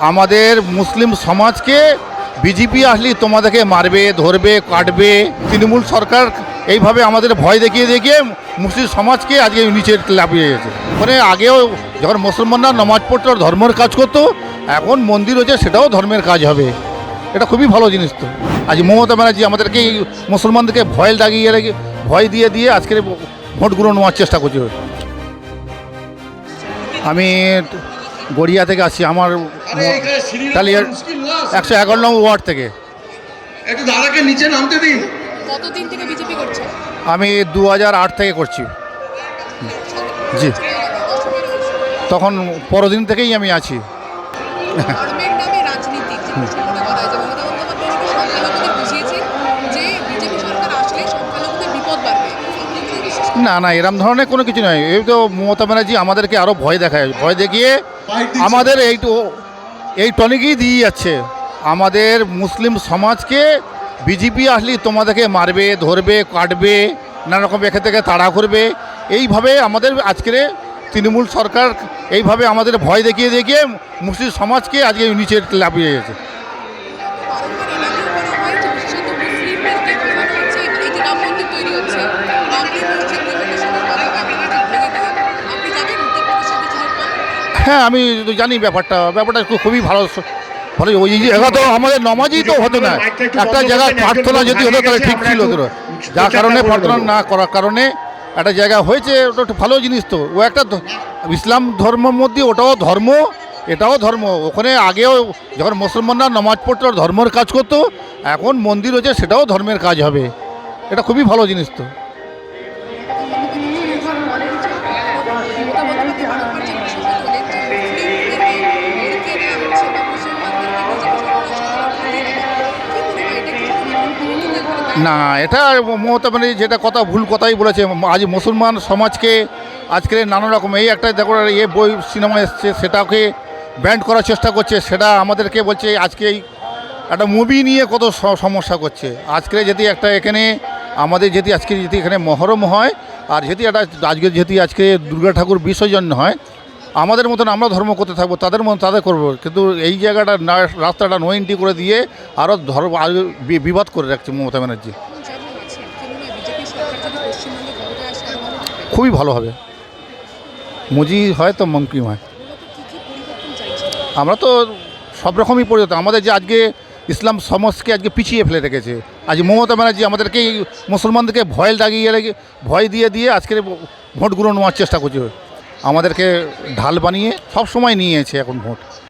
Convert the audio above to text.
আমাদের মুসলিম সমাজকে বিজেপি আসলে তোমাদেরকে মারবে, ধরবে, কাটবে। তৃণমূল সরকার এইভাবে আমাদের ভয় দেখিয়ে দেখিয়ে মুসলিম সমাজকে আজকে নিচে লাফিয়ে গেছে মানে আগেও যখন মুসলমানরা নামাজ পড়তো, ধর্মের কাজ করতো, এখন মন্দির হচ্ছে সেটাও ধর্মের কাজ হবে। এটা খুবই ভালো জিনিস তো। আজ মমতা ব্যানার্জি আমাদেরকে মুসলমানদেরকে ভয় দাগিয়ে রেখে, ভয় দিয়ে দিয়ে আজকের ভোটগুলো নেওয়ার চেষ্টা করছে। আমি গড়িয়া থেকে আসছি আমার তাহলে একশো এগারো নম্বর ওয়ার্ড থেকে। একটু দাদাকে নিচে নামতে দিন। কতদিন থেকে বিজেপি করছে? আমি দু হাজার আট থেকে করছি। জি। তখন পরদিন থেকেই আমি আছি। রাজনীতি যে প্রচণ্ড করা হয়েছে মমতা বন্দ্যোপাধ্যায় নাকি সংখ্যালঘুদের বুঝিয়েছে যে বিজেপি সরকার আসলে সংখ্যালঘুদের বিপদ বাড়বে আপনি কি বিশ্বাস করেন? না না এরম ধরনের কোনো কিছু নয়। এই তো মমতা ব্যানার্জি আমাদেরকে আরও ভয় দেখায় ভয় দেখিয়ে আমাদের এই তো এই টনিকই দিয়ে যাচ্ছে। আমাদের মুসলিম সমাজকে বিজেপি আসলে তোমাদেরকে মারবে ধরবে কাটবে নানারকম এখান থেকে তাড়া করবে। এইভাবে আমাদের আজকের তৃণমূল সরকার এইভাবে আমাদের ভয় দেখিয়ে দেখিয়ে মুসলিম সমাজকে আজকে নিচে লাফিয়ে গেছে হ্যাঁ আমি জানি ব্যাপারটা। ব্যাপারটা খুব- খুবই ভালো ভালো ওই জায়গা তো আমাদের নমাজই তো হতো না। একটা জায়গায় প্রার্থনা যদি হতো, তাহলে ঠিক ছিল তো যার কারণে প্রার্থনা না করার কারণে একটা জায়গা হয়েছে, ওটা একটু ভালো জিনিস তো। ও একটা ইসলাম ধর্মের মধ্যে ওটাও ধর্ম, এটাও ধর্ম। ওখানে আগেও যখন মুসলমানরা নামাজ পড়তো ধর্মের কাজ করতো। এখন মন্দির হচ্ছে সেটাও ধর্মের কাজ হবে। এটা খুবই ভালো জিনিস তো। না এটা মমতা ব্যানার্জি যেটা কথা, ভুল কথাই বলেছে। আজ মুসলমান সমাজকে আজকের নানা রকম, এই একটা দেখো, এ বই সিনেমা এসছে, সেটাকে ব্যান্ড করার চেষ্টা করছে, সেটা আমাদেরকে বলছে, আজকে এই একটা মুভি নিয়ে কত সমস্যা করছে। আজকে যদি একটা এখানে, আমাদের যদি আজকে যদি এখানে মহরম হয়, আর যদি একটা, আজকে যদি আজকে দুর্গা ঠাকুর বিসর্জন হয় আমাদের মতন আমরা ধর্ম করতে থাকব, তাদের মতন তাদের করব। কিন্তু এই জায়গাটা রাস্তাটা নো এন্ট্রি করে দিয়ে আরও ধর্ম বিবাদ করে রাখছে মমতা ব্যানার্জি। খুবই ভালো হবে। মুজি হয় তো মঙ্কিম হয়। আমরা তো সব রকমই পরিবর্তন আমাদের যে আজকে ইসলাম সমাজকে আজকে পিছিয়ে ফেলে রেখেছে। আজ মমতা ব্যানার্জি আমাদেরকে মুসলমানদেরকে ভয় রেখে ভয় দিয়ে দিয়ে আজকের ভোটগুলো নেওয়ার চেষ্টা করছে। আমাদেরকে ঢাল বানিয়ে সব সময় নিয়েছে এখন ভোট।